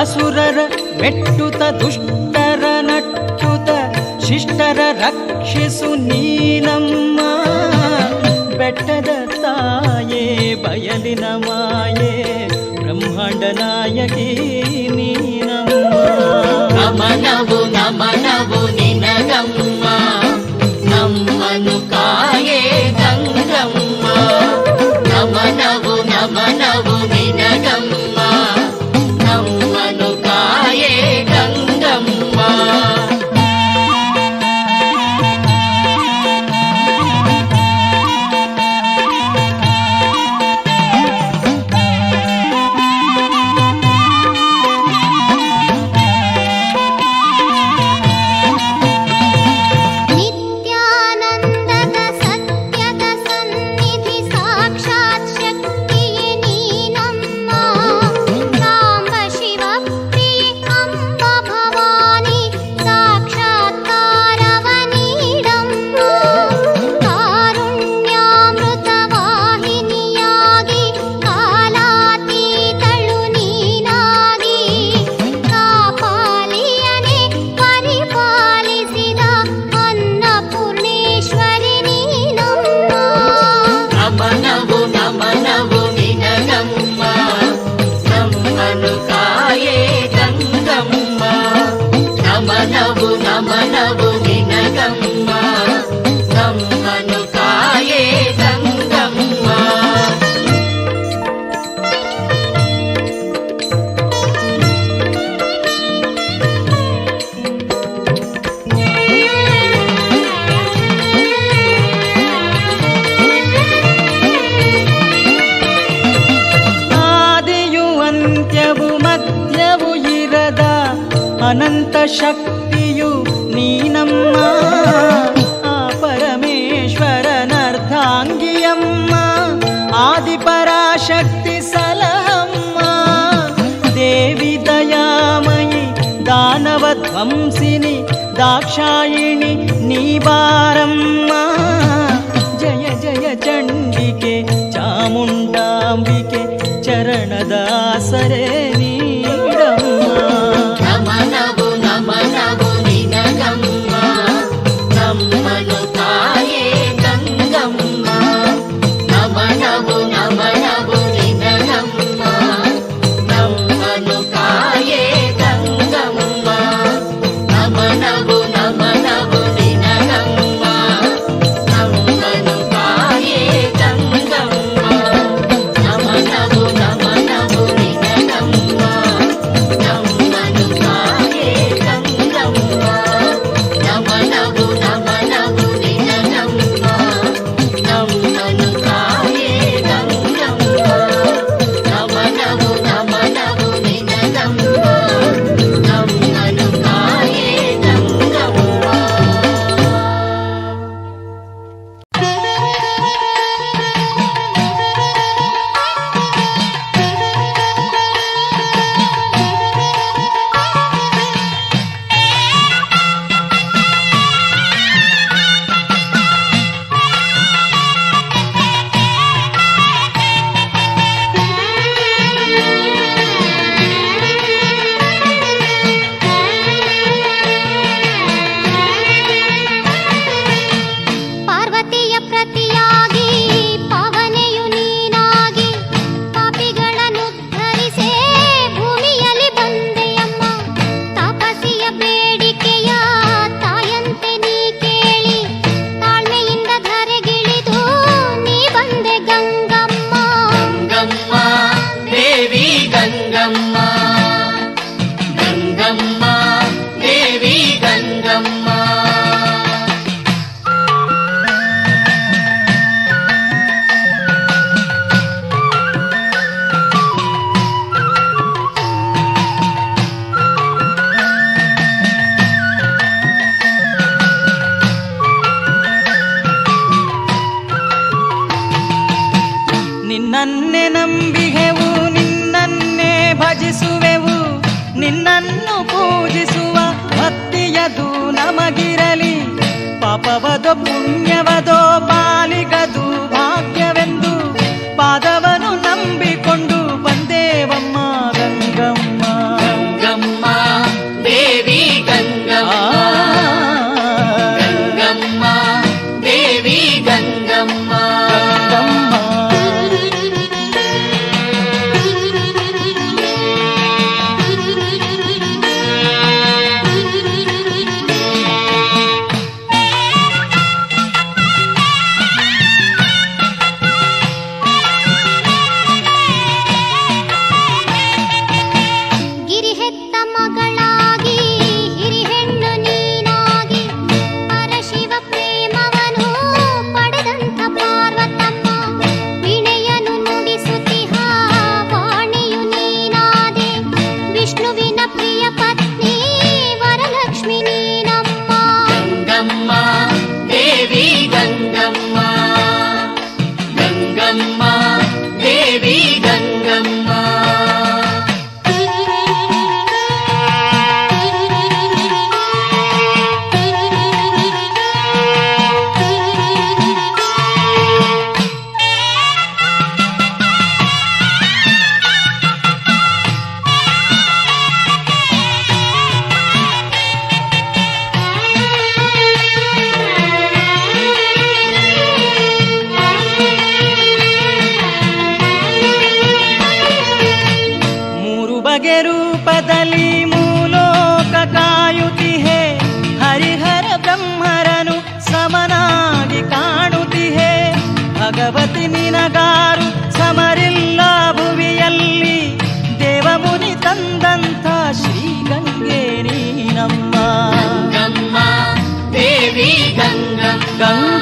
ಅಸುರರ ಮೆಟ್ಟುತ ದುಷ್ಟರ ನಟ್ಟುತ ಶಿಷ್ಟರ ರಕ್ಷಿಸು ನೀನಮ್ಮ ಬೆಟ್ಟದ ತಾಯೇ ಬಯಲಿನ ಮಾಯೇ ಬ್ರಹ್ಮಾಂಡ ನಾಯಕಿ ನೀನಮ್ಮ ನಮನವು ಶಕ್ತಿಯು ನೀನಮ್ಮ ಆ ಪರಮೇಶ್ವರನರ್ಧಾಂಗಿಯಮ್ಮ ಆದಿಪರಾಶಕ್ತಿ ಸಲಹಮ್ಮ ದೇವಿ ದಯಾಮಯಿ దానవ ధ్వంసిని దాక్షాయిణి నీవారమ్మ జయ జయ చండికే చాముండాంబికే చరణదాసరే ನನ್ನೆ ನಂಬಿಗೆವು ನಿನ್ನನ್ನೇ ಭಜಿಸುವೆವು ನಿನ್ನನ್ನು ಪೂಜಿಸುವ ಭಕ್ತಿಯದು ನಮಗಿರಲಿ. ಪಾಪವದೋ ಪುಣ್ಯವದೋ ಪಾಲಿಗದು ಕದಲಿ ಮೂಲೋಕ ಕಾಯುತ್ತಿಹೆ ಹರಿಹರ ಬ್ರಹ್ಮರನು ಸಮನಾಗಿ ಕಾಣುತ್ತಿಹೆ ಭಗವತಿ ನಿನಗಾರು ಸಮರಿಲ್ಲ ಭುವಿಯಲ್ಲಿ ದೇವಮುನಿ ತಂದಂಥ ಶ್ರೀ ಗಂಗೆ ನೀನಮ್ಮ ಗಂಗಮ್ಮ ದೇವಿ ಗಂಗಮ್ಮ